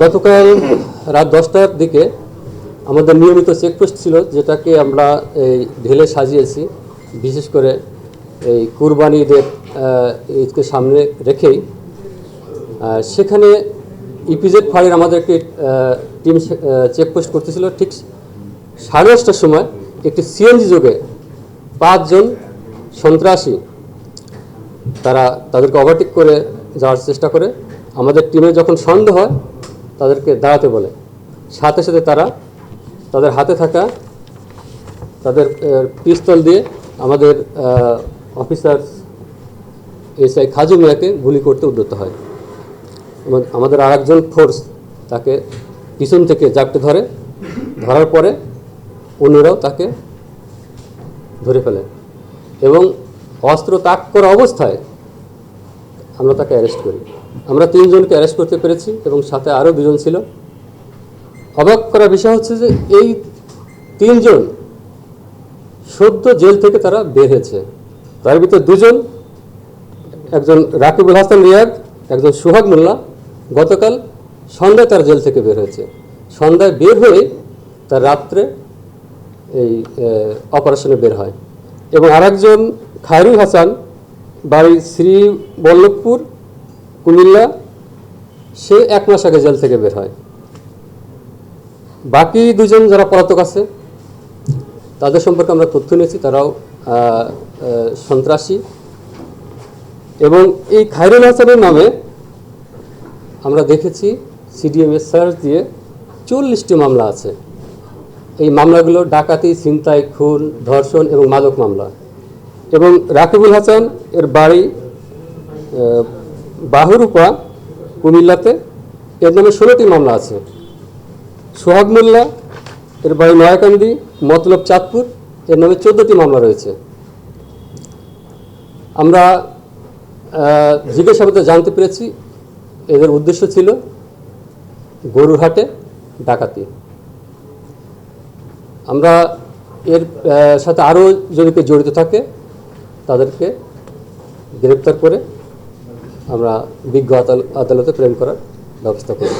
গতকাল রাত দশটার দিকে আমাদের নিয়মিত চেকপোস্ট ছিল যেটাকে আমরা এই ঢেলে সাজিয়েছি, বিশেষ করে এই কুরবানি ঈদের ঈদকে সামনে রেখেই। সেখানে ইপিজেড ফাঁড়ির আমাদের একটি টিম চেকপোস্ট করতেছিল। ঠিক সাড়ে দশটার সময় একটি সিএনজি যোগে পাঁচজন সন্ত্রাসী, তারা তাদেরকে ওভারটেক করে যাওয়ার চেষ্টা করে। আমাদের টিমে যখন সন্দেহ হয়, তাদেরকে দাঁড়াতে বলে। সাথে সাথে তারা তাদের হাতে থাকা, তাদের পিস্তল দিয়ে আমাদের অফিসার এসআই খাজু মিয়াকে গুলি করতে উদ্যত হয়। আমা- আমাদের আরেকজন ফোর্স তাকে পিছন থেকে জাপটে ধরে। ধরার পরে অন্যরাও তাকে ধরে ফেলে। এবং অস্ত্র তাক করা অবস্থায় আমরা তাকে অ্যারেস্ট করি। আমরা তিনজনকে অ্যারেস্ট করতে পেরেছি এবং সাথে আরও দুজন ছিল। অবাক করার বিষয় হচ্ছে যে এই তিনজন সদ্য জেল থেকে তারা বের হয়েছে। তার ভিতর দুজন একজন রাকিবুল হাসান রিয়াদ, একজন সুহাগ মোল্লা। গতকাল সন্ধ্যায় তার জেল থেকে বের হয়েছে। সন্ধ্যায় বের হয়ে তার রাত্রে এই অপারেশনে বের হয়। এবং আরেকজন খায়রুল হাসান বাড়ি শ্রী বল্লভপুর, কুমিল্লা, সে এক মাস আগে জেল থেকে বের হয়। বাকি দুজন যারা পলাতক আছে, তাদের সম্পর্কে আমরা তথ্য নিয়েছি, তারাও সন্ত্রাসী। এবং এই খায়রুল হাসানের নামে আমরা দেখেছি সিডিএমএস সার্চ দিয়ে চল্লিশটি মামলা আছে। এই মামলাগুলো ডাকাতি, ছিনতাই, খুন, ধর্ষণ এবং মাদক মামলা। এবং রাকিবুল হাসান এর বাড়ি বাহুরূপা, কুমিল্লাতে। এর নামে ষোলোটি মামলা আছে। সোহাগ মোল্লা এর বাড়ি নয়াকান্দি, মতলব চাঁদপুর, এর নামে চোদ্দোটি মামলা রয়েছে। আমরা জিজ্ঞাসাবাদে জানতে পেরেছি, এদের উদ্দেশ্য ছিল গরুরহাটে ডাকাতি। আমরা এর সাথে আরও যদি জড়িত থাকে। তাদেরকে গ্রেপ্তার করে আমরা বিজ্ঞ আদাল- আদালতে প্রেরণ করার ব্যবস্থা করি